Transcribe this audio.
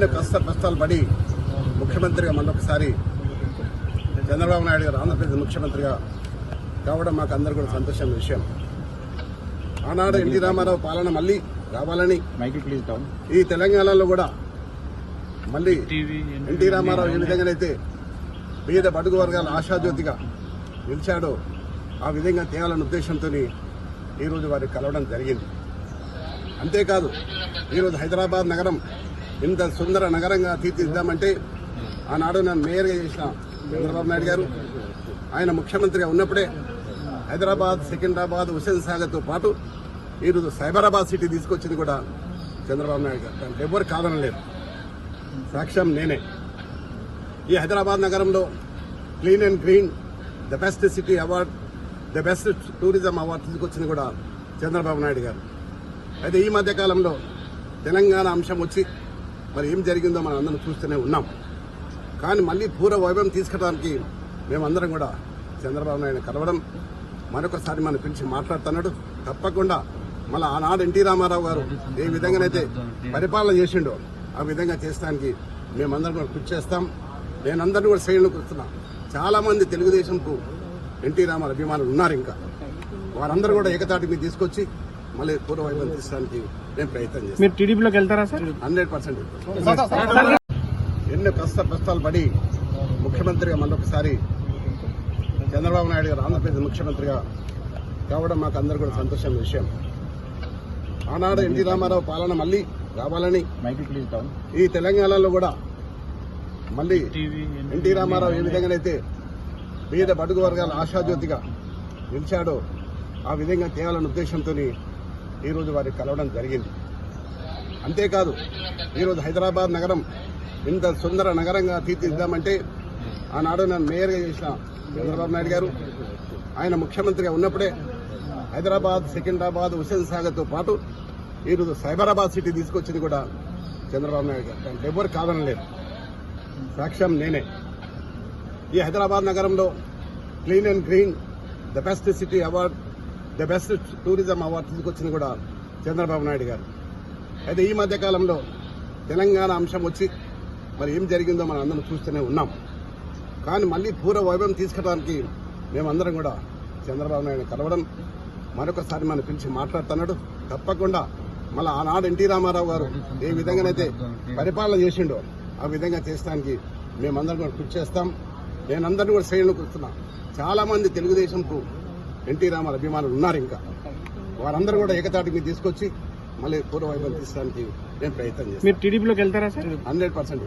కష్టాలు పడి ముఖ్యమంత్రిగా మళ్ళొకసారి చంద్రబాబు నాయుడు గారు ఆంధ్రప్రదేశ్ ముఖ్యమంత్రిగా కావడం మాకు అందరు కూడా సంతోషమైన విషయం. ఆనాడు ఎన్టీ రామారావు పాలన మళ్ళీ రావాలని మైకిల్ ప్లీజ్ డౌన్. ఈ తెలంగాణలో కూడా మళ్ళీ ఎన్టీ రామారావు ఏ విధంగానైతే పేద బడుగు వర్గాల ఆశాజ్యోతిగా నిలిచాడో ఆ విధంగా తేవాలన్న ఉద్దేశంతో ఈరోజు వారిని కలవడం జరిగింది. అంతేకాదు ఈరోజు హైదరాబాద్ నగరం ఇంత సుందర నగరంగా తీర్చిదిద్దామంటే ఆనాడు నన్ను మేయర్గా చేసిన చంద్రబాబు నాయుడు గారు ఆయన ముఖ్యమంత్రిగా ఉన్నప్పుడే హైదరాబాద్ సికింద్రాబాద్ హుసేన్ సాగర్తో పాటు ఈరోజు సైబరాబాద్ సిటీ తీసుకొచ్చింది కూడా చంద్రబాబు నాయుడు గారు. దానికి ఎవరు కాదనలేదు. సాక్ష్యం నేనే. ఈ హైదరాబాద్ నగరంలో clean and green the best city award the best tourism award తీసుకొచ్చింది కూడా చంద్రబాబు నాయుడు గారు. అయితే ఈ మధ్యకాలంలో తెలంగాణ అంశం వచ్చి మరి ఏం జరిగిందో మనం అందరం చూస్తూనే ఉన్నాం. కానీ మళ్ళీ పూర్వ వైభవం తీసుకురావడానికి మేమందరం కూడా చంద్రబాబు నాయుడు కలవడం మరొకసారి మనం పిలిచి మాట్లాడుతున్నాడు. తప్పకుండా మళ్ళీ ఆనాడు ఎన్టీ రామారావు గారు ఏ విధంగానైతే పరిపాలన చేసిండో ఆ విధంగా చేస్తానికి మేమందరం కూడా కృషి చేస్తాం. నేనందరినీ కూడా శ్రేణులకు వస్తున్నా చాలామంది తెలుగుదేశంకు ఎన్టీ రామారావు అభిమానులు ఉన్నారు ఇంకా. వారందరూ కూడా ఏకతాటి మీద తీసుకొచ్చి మళ్ళీ పూర్వ వైభవం తీసడానికి నేను ప్రయత్నం చేస్తాను మీరు టీడీపీలోకి వెళ్తారా సార్? హండ్రెడ్ పర్సెంట్ ఎన్నో కష్ట కష్టాలు పడి ముఖ్యమంత్రిగా మళ్ళొకసారి చంద్రబాబు నాయుడు గారు ఆంధ్రప్రదేశ్ ముఖ్యమంత్రిగా కావడం మాకు అందరు కూడా సంతోషమైన విషయం. ఆనాడు ఎన్టీ రామారావు పాలన మళ్ళీ రావాలని మైకిల్ ప్లీజ్ డౌన్ ఈ తెలంగాణలో కూడా మళ్ళీ ఎన్టీ రామారావు ఏ విధంగానైతే పేద బడుగు వర్గాల ఆశాజ్యోతిగా నిలిచాడో ఆ విధంగా తేవాలన్న ఉద్దేశంతో ఈరోజు వారిని కలవడం జరిగింది. అంతేకాదు ఈరోజు హైదరాబాద్ నగరం ఇంత సుందర నగరంగా తీర్చిద్దామంటే ఆనాడు నన్ను మేయర్గా చేసిన చంద్రబాబు నాయుడు గారు ఆయన ముఖ్యమంత్రిగా ఉన్నప్పుడే హైదరాబాద్ సికింద్రాబాద్ హుసేన్ సాగర్తో పాటు ఈరోజు సైబరాబాద్ సిటీ తీసుకొచ్చింది కూడా చంద్రబాబు నాయుడు గారు. దానికి ఎవరు కాదనలేదు సాక్ష్యం నేనే. ఈ హైదరాబాద్ నగరంలో clean and green the best city award the best tourism award తీసుకొచ్చింది కూడా చంద్రబాబు నాయుడు గారు. అయితే ఈ మధ్యకాలంలో తెలంగాణ అంశం వచ్చి మరి ఏం జరిగిందో మనం అందరం చూస్తూనే ఉన్నాం. కానీ మళ్ళీ పూర్వ వైభవం తీసుకోవడానికి మేమందరం కూడా చంద్రబాబు నాయుడు కలవడం మరొకసారి మనం పిలిచి మాట్లాడుతున్నాడు. తప్పకుండా మళ్ళీ ఆనాడు ఎన్టీ రామారావు గారు ఏ విధంగానైతే పరిపాలన చేసిండో ఆ విధంగా చేస్తానికి మేమందరం కూడా కృషి చేస్తాం. నేనందరినీ కూడా శ్రేణులు కూర్చున్నా చాలామంది తెలుగుదేశంకు ఎన్టీ రామారావు అభిమానులు ఉన్నారు ఇంకా వారందరూ కూడా ఏకతాటి మీద తీసుకొచ్చి మళ్ళీ పూర్వ వైభవం తీసడానికి నేను ప్రయత్నం చేస్తాను మీరు టీడీపీలోకి వెళ్తారా సార్ హండ్రెడ్ పర్సెంట్